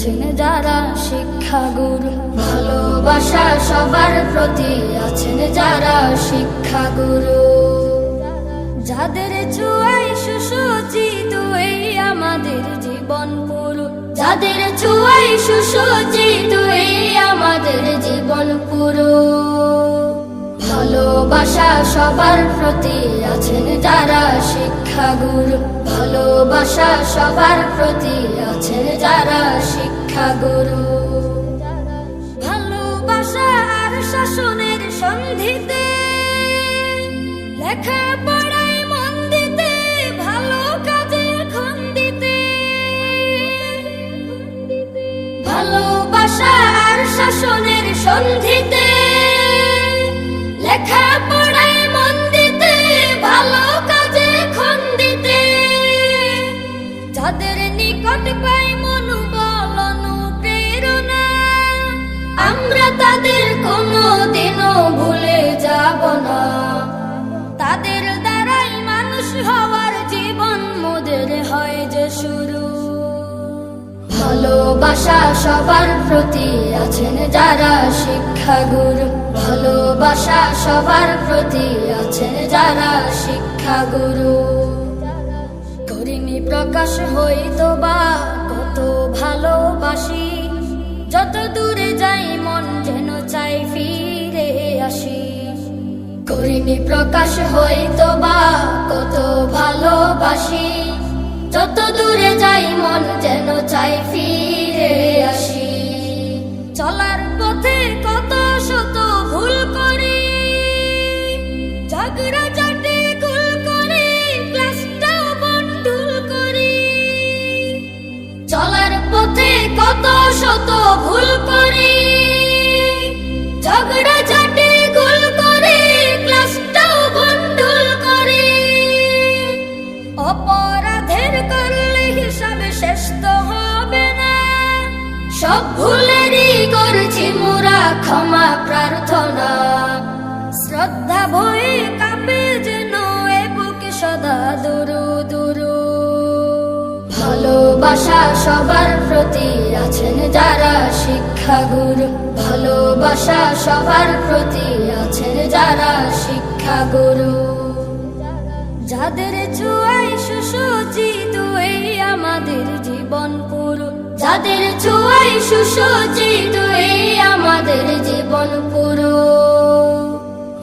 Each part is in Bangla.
আছেন যারা শিক্ষাগুরু। ভালোবাসা সবার প্রতি আছেন যারা শিক্ষাগুরু। যাদের চুয়াই সুসজ্জিত এই আমাদের জীবন পুরু। যাদের চুয়াই সুসজ্জিত এই আমাদের জীবন পুরু। ভালোবাসা সবার প্রতি আছেন যারা শিক্ষাগুরু। ভালোবাসা সবার প্রতি আছেন যারা শিক্ষাগুরু ভালোবাসা আর শাসনের সন্ধিতে লেখা পড়ায় মন দিতে, ভালো কাজে খন ভালোবাসা আর শাসনের সন্ধিতে ভালোবাসা সবার প্রতি আছেন যারা শিক্ষাগুরু। ভালোবাসা সবার প্রতি আছেন যারা শিক্ষাগুরু। করিনি প্রকাশ হইতো বা কত ভালোবাসি। যত দূরে যাই মন যেন চাই ফিরে আসি। করিনি প্রকাশ হইতো বা কত যত দূরে যাই, মন যেন চাই ফিরে আসি। চলার পথে কত শত ভুল করি, ঝগড়া চাটে গুল করি ক্লাসটাও বন্ধুল করি। চলার পথে কত শত ভুল সব ভুলেরই করছি মোরা ক্ষমা প্রার্থনা। শ্রদ্ধা ভয়ে কাঁপে যেন এ বুকে সদা দুরু দুরু। ভালোবাসা সবার প্রতি আছেন যারা শিক্ষাগুরু। ভালোবাসা সবার প্রতি আছেন যারা শিক্ষাগুরু। যাদের চুয়াই সুসজ্জিত এই আমাদের জীবন পুরু। যাদের চুয়াই সুসজ্জিত এই আমাদের জীবন পুরো।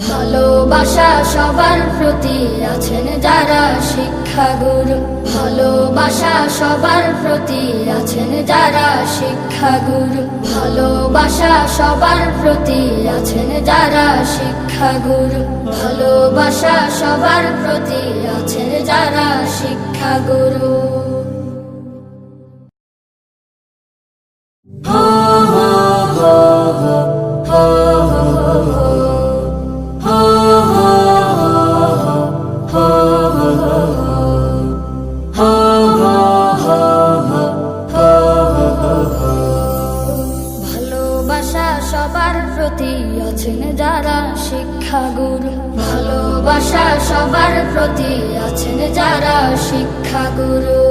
ভালোবাসা সবার প্রতি আছেন যারা শিক্ষাগুরু। ভালোবাসা সবার প্রতি আছেন যারা শিক্ষাগুরু। ভালোবাসা সবার প্রতি আছেন যারা শিক্ষাগুরু। ভালোবাসা সবার প্রতি আছেন যারা শিক্ষাগুরু। শিক্ষাগুরু ভালোবাসা সবার প্রতি আছেন যারা শিক্ষাগুরু।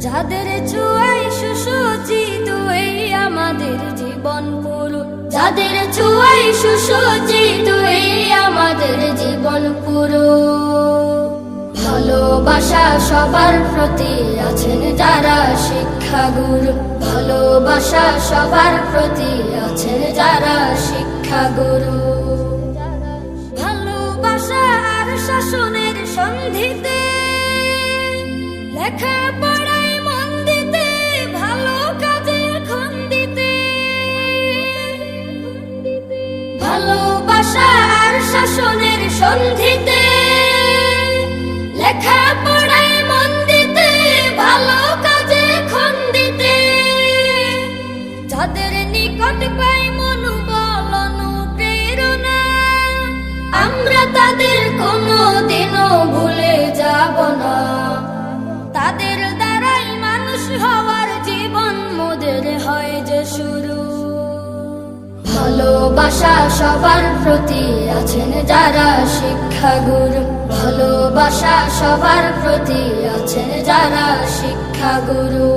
যাদের চুয়াই সুসজ্জিত এই আমাদের জীবন পুরু। যাদের চুয়াই সুসজ্জিত এই আমাদের জীবন পুরু। ভালোবাসা সবার প্রতি আছেন যারা শিক্ষা শিক্ষাগুরু। ভালোবাসা সবার প্রতি আছেন যারা ভালোবাসা আর শাসনের সন্ধিতে লেখা ভুলে যাব না। তাদের দ্বারাই মানুষ হওয়ার জীবন মোদের হয় যে শুরু। ভালোবাসা সবার প্রতি আছেন যারা শিক্ষাগুরু। ভালোবাসা সবার প্রতি আছে যারা শিক্ষাগুরু।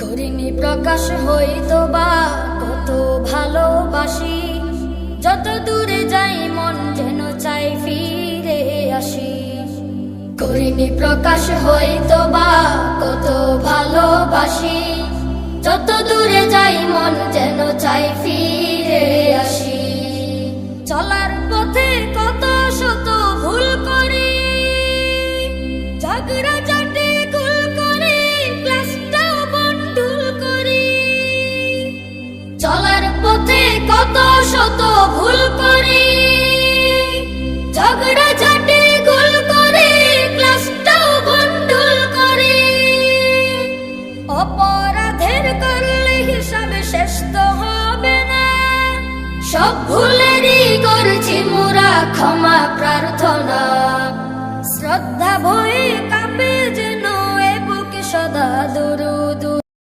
করিনি প্রকাশ হইতো বা কত ভালোবাসি। যত দূরে যাই মন যেন চাই ফিরে। আসি করিনি প্রকাশ হইতো বা কত ভালোবাসি। যত দূরে যাই, মন যেন চাই ফিরে আসি। চলার সব ভুলেরই করছি মোরা ক্ষমা প্রার্থনা।